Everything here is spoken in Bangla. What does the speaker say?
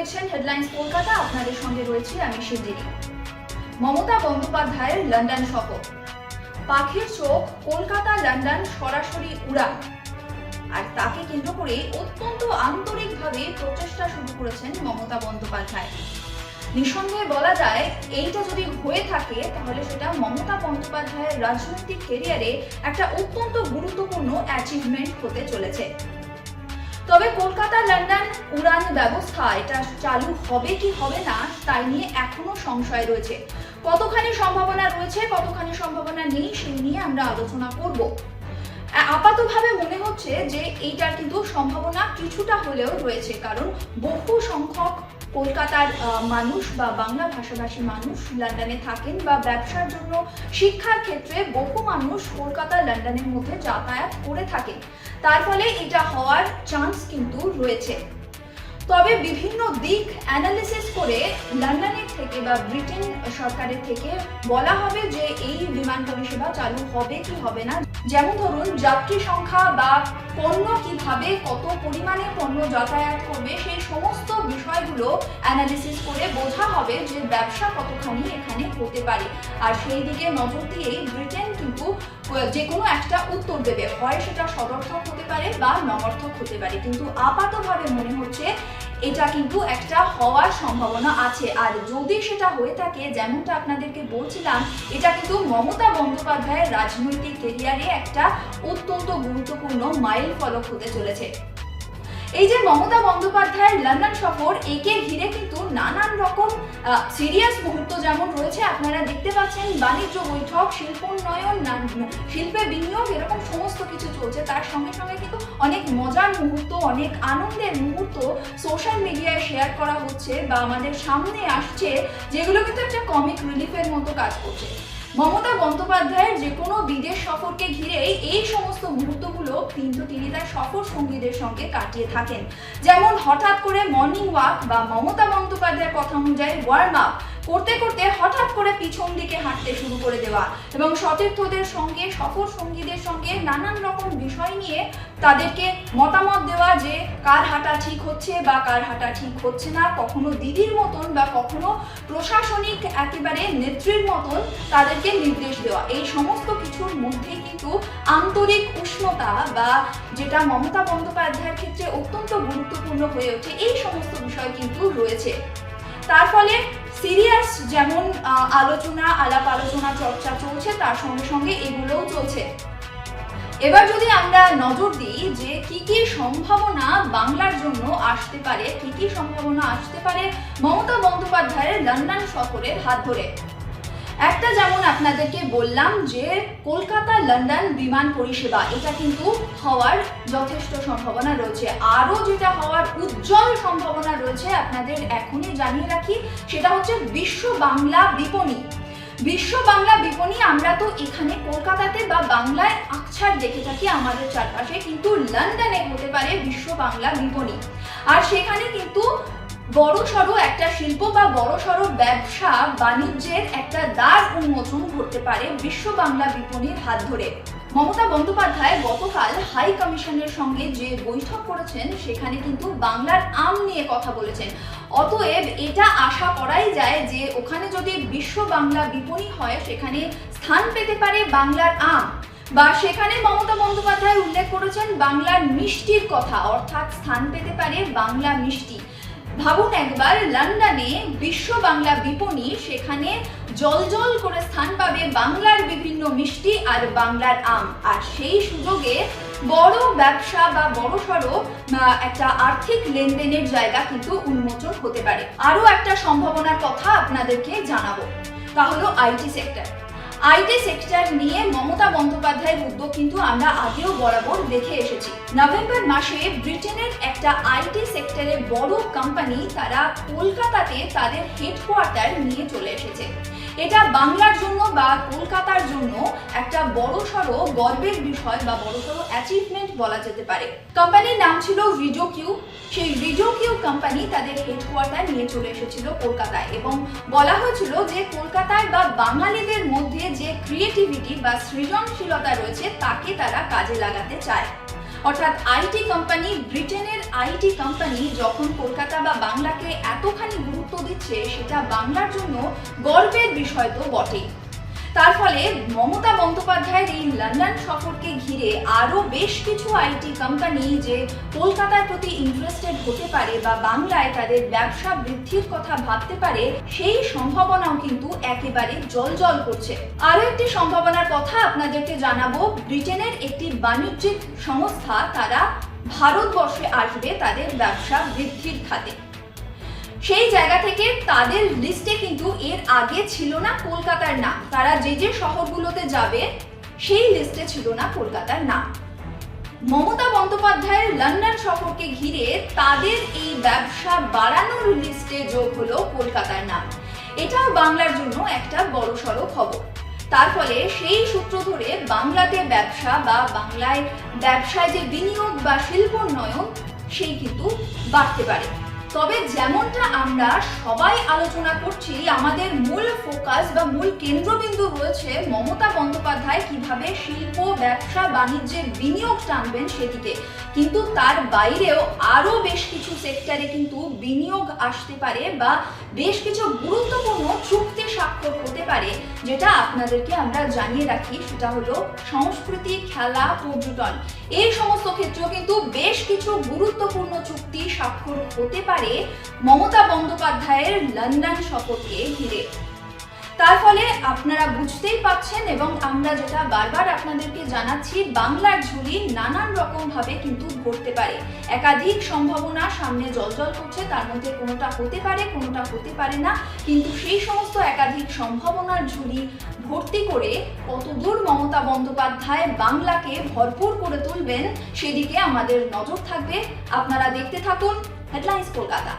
দেখছেন হেডলাইন্স কলকাতা, আপনাদের সঙ্গে রয়েছে আমি শিবজিরি মমতা বন্দ্যোপাধ্যায়ের লন্ডন সফর পাখির চোখ, কলকাতা লন্ডন সরাসরি উড়ান আর তাকে কেন্দ্র করে অত্যন্ত আন্তরিকভাবে প্রচেষ্টা শুরু করেছেন মমতা বন্দ্যোপাধ্যায়। নিঃসন্দেহে বলা যায়, এইটা যদি হয়ে থাকে, তাহলে সেটা মমতা বন্দ্যোপাধ্যায়ের রাজনৈতিক কেরিয়ারে একটা অত্যন্ত গুরুত্বপূর্ণ অ্যাচিভমেন্ট হতে চলেছে। তবে কলকাতা লন্ডন উড়ান ব্যবস্থা এটা চালু হবে কি হবে না, তাই নিয়ে এখনও সংশয় রয়েছে। কতখানি সম্ভাবনা রয়েছে, কতখানি সম্ভাবনা নেই, সেই নিয়ে আমরা আলোচনা করব। আপাতভাবে মনে হচ্ছে যে এইটার কিন্তু সম্ভাবনা কিছুটা হলেও রয়েছে, কারণ বহু সংখ্যক কলকাতার মানুষ বা বাংলা ভাষাভাষী মানুষ লন্ডনে থাকেন বা ব্যবসার জন্য শিক্ষার ক্ষেত্রে বহু মানুষ কলকাতা, লন্ডনের মধ্যে যাতায়াত করে থাকেন। তার ফলে এটা হওয়ার চান্স কিন্তু রয়েছে। তবে বিভিন্ন দিক অ্যানালিসিস করে লন্ডনের থেকে বা ব্রিটেন সরকারের থেকে বলা হবে যে এই বিমান পরিষেবা চালু হবে কি হবে না। যেমন ধরুন, যাত্রী সংখ্যা বা পণ্য কীভাবে, কত পরিমাণে পণ্য যাতায়াত করবে, সেই সমস্ত বিষয়গুলো অ্যানালিসিস করে বোঝা হবে যে ব্যবসা কতখানি এখানে হতে পারে। আর সেই দিকে নজর দিয়েই ব্রিটেন কিন্তু যে কোনো একটা উত্তর দেবে। হয় সেটা সদর্থক হতে পারে বা নমর্থক হতে পারে। কিন্তু আপাতভাবে মনে হচ্ছে এটা কিন্তু একটা হওয়ার সম্ভাবনা আছে। আর যদি সেটা হয়ে থাকে, যেমনটা আপনাদেরকে বলছিলাম, এটা কিন্তু মমতা বন্দ্যোপাধ্যায়ের রাজনৈতিক কেরিয়ারে একটা অত্যন্ত গুরুত্বপূর্ণ মাইল ফলক হতে চলেছে। এই যে মমতা বন্দ্যোপাধ্যায়ের লন্ডন সফর একে ঘিরে কিন্তু নানান রকম সিরিয়াস মুহূর্ত যেমন রয়েছে, আপনারা দেখতে পাচ্ছেন বাণিজ্য বৈঠক শিল্পোন্নয়ন শিল্পে বিনিয়োগ, এরকম সমস্ত কিছু চলছে। তার সঙ্গে সঙ্গে কিন্তু অনেক মজার মুহূর্ত, অনেক আনন্দের মুহূর্ত সোশ্যাল মিডিয়ায় শেয়ার করা হচ্ছে বা আমাদের সামনে আসছে, যেগুলো কিন্তু একটা কমিক রিলিফের মতো কাজ করছে। মমতা বন্দ্যোপাধ্যায়ের যে কোনো বিদেশ সফরকে ঘিরেই এই সমস্ত মুহূর্তগুলো কিন্তু তিনি তার সফর সঙ্গীদের সঙ্গে কাটিয়ে থাকেন। যেমন হঠাৎ করে মর্নিং ওয়াক বা মমতা বন্দ্যোপাধ্যায়ের কথা অনুযায়ী ওয়ার্ম আপ করতে করতে হঠাৎ করে পিছন দিকে হাঁটতে শুরু করে দেওয়া এবং সতীর্থদের সঙ্গে, সফর সঙ্গীদের সঙ্গে নানান রকম বিষয় নিয়ে তাদেরকে মতামত দেওয়া যে কার হাঁটা ঠিক হচ্ছে বা কার হাঁটা ঠিক হচ্ছে না, কখনো দিদির মতন বা কখনো প্রশাসনিক একেবারে নেত্রীর মতন তাদেরকে নির্দেশ দেওয়া। এই সমস্ত কিছুর মধ্যে কিন্তু আন্তরিক উষ্ণতা বা যেটা মমতা বন্দ্যোপাধ্যায়ের ক্ষেত্রে অত্যন্ত গুরুত্বপূর্ণ হয়ে ওঠে, এই সমস্ত বিষয় কিন্তু রয়েছে। তার ফলে সিরিয়াস যেমন আলোচনা, আলাপ আলোচনা, চর্চা চলছে, তার সঙ্গে সঙ্গে এগুলোও চলছে। এবার যদি আমরা নজর দিই যে কি কি সম্ভাবনা বাংলার জন্য আসতে পারে, কি কি সম্ভাবনা আসতে পারে, মমতা বন্দ্যোপাধ্যায়ের লন্ডন সফরের হাত ধরে। একটা যেমন আপনাদেরকে বললাম যে কলকাতা লন্ডন বিমান পরিষেবা, এটা কিন্তু হওয়ার যথেষ্ট সম্ভাবনা রয়েছে। আরও যেটা হওয়ার উজ্জ্বল সম্ভাবনা রয়েছে, আপনাদের এখনই জানিয়ে রাখি, সেটা হচ্ছে বিশ্ব বাংলা বিপণী। বিশ্ব বাংলা বিপণী, আমরা তো এখানে কলকাতাতে বা বাংলায় আকছার দেখে থাকি আমাদের চারপাশে, কিন্তু লন্ডনে হতে পারে বিশ্ব বাংলা বিপণী। আর সেখানে কিন্তু বড় সড়ো একটা শিল্প বা বড় সড়ো ব্যবসা বাণিজ্যের একটা দ্বার উন্মোচন ঘটতে পারে বিশ্ব বাংলা বিপণীর হাত ধরে। মমতা বন্দ্যোপাধ্যায় গতকাল হাই কমিশনের সঙ্গে যে বৈঠক করেছেন, সেখানে কিন্তু বাংলার আম নিয়ে কথা বলেছেন। অতএব এটা আশা করাই যায় যে ওখানে যদি বিশ্ব বাংলা বিপণী হয়, সেখানে স্থান পেতে পারে বাংলার আম। বা সেখানে মমতা বন্দ্যোপাধ্যায় উল্লেখ করেছেন বাংলার মিষ্টির কথা, অর্থাৎ স্থান পেতে পারে বাংলা মিষ্টি। ভাবুন একবার, লন্ডনে বিশ্ব বাংলা বিপণী, সেখানে জলজল করে স্থান পাবে বাংলার বিভিন্ন মিষ্টি আর বাংলার আম। আর সেই সুযোগে বড় ব্যবসা বা বড় সড়ো একটা আর্থিক লেনদেনের জায়গা কিন্তু উন্মোচন হতে পারে। আরও একটা সম্ভাবনার কথা আপনাদেরকে জানাব। তা হলো আইটি সেক্টর। আইটি সেক্টর নিয়ে মমতা বন্দ্যোপাধ্যায়ের উদ্যোগ কিন্তু আমরা আগেও বরাবর দেখে এসেছি। নভেম্বর মাসে ব্রিটেনের একটা আইটি সেক্টরের বড় কোম্পানি তারা কলকাতাতে তাদের হেডকোয়ার্টার নিয়ে চলে এসেছে। এটা বাংলার জন্য বা কলকাতার জন্য একটা বড়সড় গর্বের বিষয় বা বড়সড় অ্যাচিভমেন্ট বলা যেতে পারে। কোম্পানির নাম ছিল রিজো কিউ সেই রিজো কিউ কোম্পানি তাদের হেডকোয়ার্টার নিয়ে চলে এসেছিল কলকাতায় এবং বলা হয়েছিল যে কলকাতায় বা বাঙালিদের মধ্যে যে ক্রিয়েটিভিটি বা সৃজনশীলতা রয়েছে, তাকে তারা কাজে লাগাতে চায়। অর্থাৎ আইটি কোম্পানি ব্রিটেনের আইটি কোম্পানি যখন কলকাতা বা বাংলাকে এতখানি গুরুত্ব দিচ্ছে, সেটা বাংলার জন্য গর্বের বিষয় তো বটেই। তার ফলে মমতা বন্দ্যোপাধ্যায়ের এই লন্ডন সফরকে ঘিরে আরও বেশ কিছু আইটি কোম্পানি যে কলকাতার প্রতি ইন্টারেস্টেড হতে পারে বা বাংলায় তাদের ব্যবসা বৃদ্ধির কথা ভাবতে পারে, সেই সম্ভাবনাও কিন্তু একেবারে জল করছে। আরও একটি সম্ভাবনার কথা আপনাদেরকে জানাব, ব্রিটেনের একটি বাণিজ্যিক সংস্থা, তারা ভারতবর্ষে আসবে তাদের ব্যবসা বৃদ্ধির খাতে। সেই জায়গা থেকে তাদের লিস্টে কিন্তু এর আগে ছিল না কলকাতার নাম। তারা যে যে শহরগুলোতে যাবে, সেই লিস্টে ছিল না কলকাতার নাম। মমতা বন্দ্যোপাধ্যায়ের লন্ডন সফরকে ঘিরে তাদের এই ব্যবসা বাড়ানোর লিস্টে যোগ হলো কলকাতার নাম। এটাও বাংলার জন্য একটা বড়সড় খবর। তার ফলে সেই সূত্র ধরে বাংলাতে ব্যবসা বা বাংলায় ব্যবসায় যে বিনিয়োগ বা শিল্পোন্নয়ন, সেই কিন্তু বাড়তে পারে। তবে যেমনটা আমরা সবাই আলোচনা করছি, আমাদের মূল ফোকাস বা মূল কেন্দ্রবিন্দু রয়েছে মমতা বন্দ্যোপাধ্যায় কীভাবে শিল্প, ব্যবসা, বাণিজ্যের বিনিয়োগ টানবেন সেদিকে কিন্তু তার বাইরেও আরও বেশ কিছু সেক্টরে কিন্তু বিনিয়োগ আসতে পারে বা বেশ কিছু গুরুত্বপূর্ণ চুক্তি পারে, যেটা আপনাদেরকে আমরা জানিয়ে রাখি, সেটা হলো সংস্কৃতি, খেলা পর্যটন এই সমস্ত ক্ষেত্রেও কিন্তু বেশ কিছু গুরুত্বপূর্ণ চুক্তি স্বাক্ষর হতে পারে মমতা বন্দ্যোপাধ্যায়ের লন্ডন সফরকে ঘিরে। তার ফলে আপনারা বুঝতেই পাচ্ছেন এবং আমরা যেটা বারবার আপনাদেরকে জানাচ্ছি, বাংলার ঝুলি নানান রকম ভাবে কিন্তু ঘটতে পারে। একাধিক সম্ভাবনা সামনে জলজল করছে, তার মধ্যে কোনোটা হতে পারে, কোনোটা হতে পারে না। কিন্তু সেই সমস্ত একাধিক সম্ভাবনার ঝুলি ভর্তি করে কতদূর মমতা বন্দ্যোপাধ্যায় বাংলাকে ভরপুর করে তুলবেন, সেদিকে আমাদের নজর থাকবে। আপনারা দেখতে থাকুন হেডলাইন্স কলকাতা